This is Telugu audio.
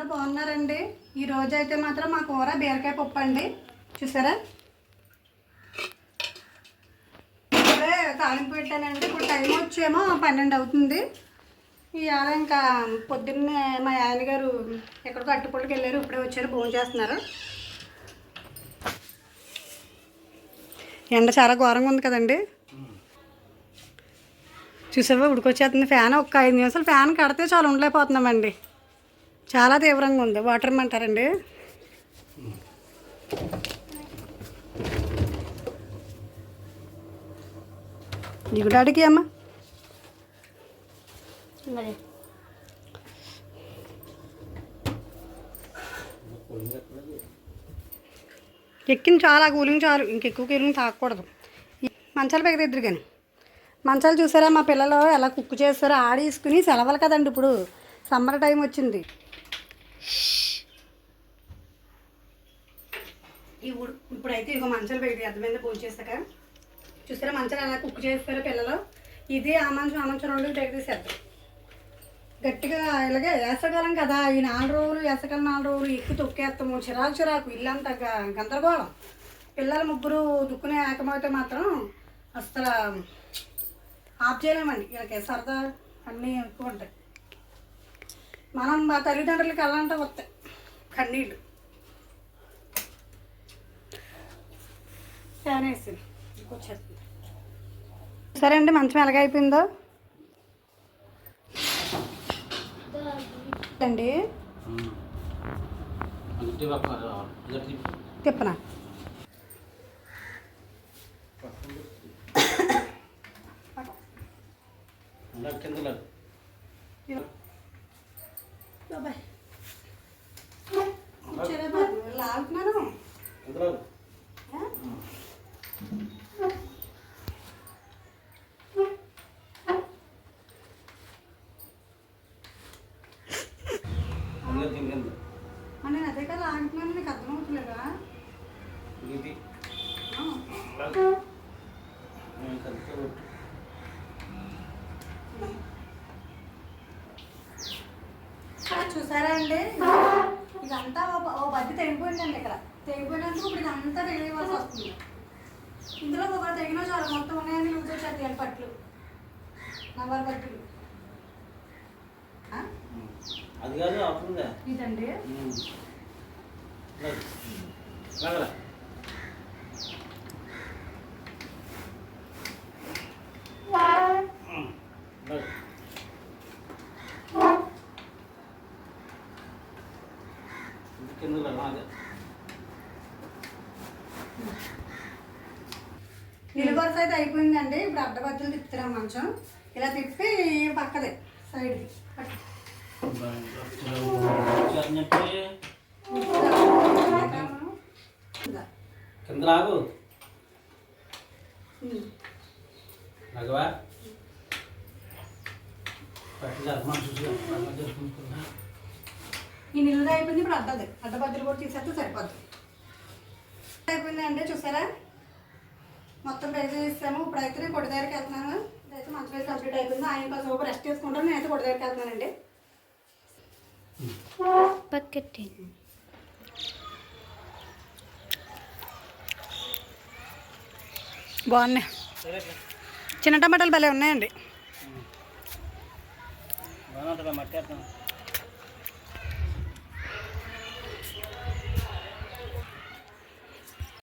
అందరూ బాగున్నారండి. ఈ రోజు అయితే మాత్రం మా కూర బీరకాయ పప్పు అండి. చూసారా? ఇప్పుడే తాలింపు పెట్టానండి. ఇప్పుడు టైం వచ్చేమో పన్నెండు అవుతుంది. ఇవాళ ఇంకా పొద్దున్నే మా ఆయన గారు ఎక్కడికో అట్టుపళ్ళకి వెళ్ళారు. ఇప్పుడే వచ్చారు. భోజనం చేస్తున్నారు. ఎండ చాలా ఘోరంగా ఉంది కదండి. చూసావా? ఉడికొచ్చేస్తుంది ఫ్యాన్. ఒక్క ఐదు నిమిషాలు ఫ్యాన్ కడితే చాలా ఉండలేకపోతున్నామండి. చాలా తీవ్రంగా ఉంది. వాటర్ ఇమ్మంటారండి దిగుడాడికి అమ్మ. మరి. ఎక్కిన చాలా కూలింగ్ చాలు ఇంకెక్కువ కూలింగ్ తాగకూడదు మంచాలు పెగదిద్దరు కానీ. మంచాలు చూసారా మా పిల్లలు ఎలా కుక్ చేస్తారో ఆడేసుకుని సెలవులు కదండి ఇప్పుడు. సమ్మర్ టైం వచ్చింది. ఇప్పుడు ఇప్పుడైతే ఇక మంచాలు పెట్టి మీద పూజ చేశాక చూసారా మంచాలు ఎలా కుక్ చేస్తారు పిల్లలు? ఇది ఆ మంచం ఆ మంచం రెండు టెక్ గట్టిగా ఇలాగే వేసవకాలం కదా ఈ నాలుగు రోజులు వేసవకాలం నాలుగు రోజులు ఎక్కువ తొక్కేస్తాము. చిరాకు చిరాకు ఇల్లంతా గందరగోళం. పిల్లలు ముగ్గురు దుక్కునే ఏకమైతే మాత్రం అసలు ఆఫ్ చేయలేమండి. వీళ్ళకి సరదా అన్నీ ఎక్కువ ఉంటాయి. మనం మా తల్లిదండ్రులకి వెళ్ళాలంటే వస్తాయి. కన్నీళ్ళు. ఫ్యాన్ వేసి వచ్చేస్తుంది సరే అండి మంచం ఎలాగైపోయిందో? అండి. తిప్పనా? కింద Bye-bye. చూసారా అండి. ఇదంతా ఓ- బద్ది తెగిపోయిందండి ఇక్కడ. తెగిపోయినందుకు ఇప్పుడు ఇదంతా తెలియవలసి వస్తుంది. ఇందులో ఒక తెగిన చాలు. మొత్తం ఉన్నాయని లూజ్ వచ్చేది పట్లు. నవ్వర్ పట్లు? అది కాదు ఇదండి. నిలువరస అయితే అయిపోయిందండి. ఇప్పుడు అడ్డబద్దలు తిప్పుతున్నాం మంచం. ఇలా తిప్పి పక్కదే సైడ్కి ఇందా. కింద అలా చేసుకుంటున్నా. ఈ నిలువ అయిపోయింది ఇప్పుడు అడ్డది. అడ్డబద్దలు కూడా తీసేస్తే సరిపోద్ది. అయిపోయిందండి చూసారా? మొత్తం తీసాము ఇప్పుడు అయితే నేను కొడి దగ్గరికి వెళ్తున్నాను. ఇదైతే మంచి వేసి కంప్లీట్ అయిపోయింది. ఆయన కోసం రెస్ట్ తీసుకుంటాను నేనైతే కొడి దగ్గరికి వెళ్తున్నానండి. పక్కటి బాగున్నాయి. చిన్న టమాటాలు భలే ఉన్నాయండి.